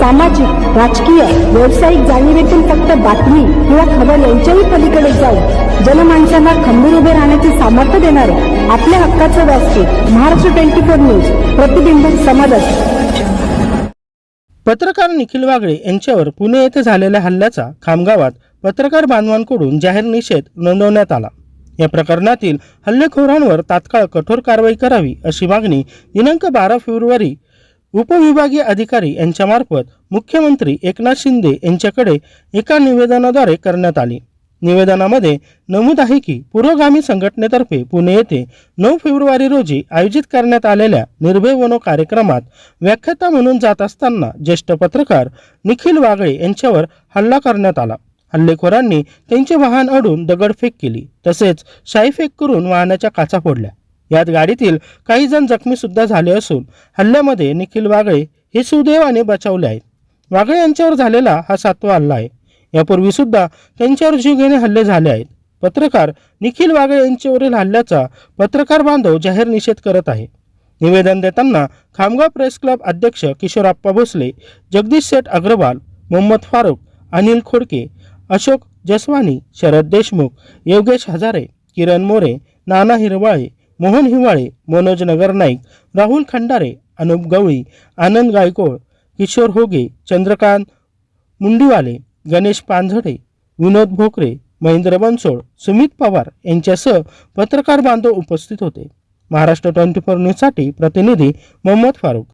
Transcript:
सामाजिक राजकीय व्यावसायिक जाणीवेतून फक्त बातमी किंवा खबर यांच्याही पलीकडे जाऊन जनमानसांना खंबीर उभे राहण्याचे सामर्थ्य देणारे आपल्या हक्काचं व्यासपीठ महाराष्ट्र ट्वेंटी फोर न्यूज प्रतिबिंब समाजात पत्रकार निखिल वागळे यांच्यावर पुणे येथे झालेल्या हल्ल्याचा खामगावात पत्रकार बांधवांकडून जाहीर निषेध नोंदवण्यात आला. या प्रकरणातील हल्लेखोरांवर तात्काळ कठोर कारवाई करावी अशी मागणी दिनांक बारा फेब्रुवारी उपविभागीय अधिकारी यांच्यामार्फत मुख्यमंत्री एकनाथ शिंदे यांच्याकडे एका निवेदनाद्वारे करण्यात आली. निवेदनामध्ये नमूद आहे की पुरोगामी संघटनेतर्फे पुणे येथे नऊ फेब्रुवारी रोजी आयोजित करण्यात आलेल्या निर्भय वनो कार्यक्रमात व्याख्याता म्हणून जात असताना ज्येष्ठ पत्रकार निखिल वागळे यांच्यावर हल्ला करण्यात आला. हल्लेखोरांनी त्यांचे वाहन अडून दगडफेक केली तसेच शाईफेक करून वाहनाच्या काचा फोडल्या. यात गाडीतील काही जण जखमी सुद्धा झाले असून हल्ल्यामध्ये निखिल वागळे हे सुदैवाने बचावले आहेत. वागळे यांच्यावर झालेला हा सातवा हल्ला आहे. यापूर्वी सुद्धा त्यांच्यावर जीवघेणे हल्ले झाले आहेत. पत्रकार निखिल वागळे यांच्यावरील हल्ल्याचा पत्रकार बांधव जाहीर निषेध करत आहे. निवेदन देताना खामगाव प्रेस क्लब अध्यक्ष किशोरप्पा भोसले जगदीश शेठ अग्रवाल मोहम्मद फारूक अनिल खोडके अशोक जसवानी शरद देशमुख योगेश हजारे किरण मोरे नाना हिरवाळे मोहन हिवाळे मनोज नगर नाईक राहुल खंडारे अनुप गवळी आनंद गायकोळ किशोर होगे चंद्रकांत मुंडीवाले गणेश पांझडे विनोद भोकरे महेंद्र बनसोड सुमित पवार यांच्यासह पत्रकार बांधव उपस्थित होते. महाराष्ट्र ट्वेंटी फोर न्यूजसाठी प्रतिनिधी मोहम्मद फारूक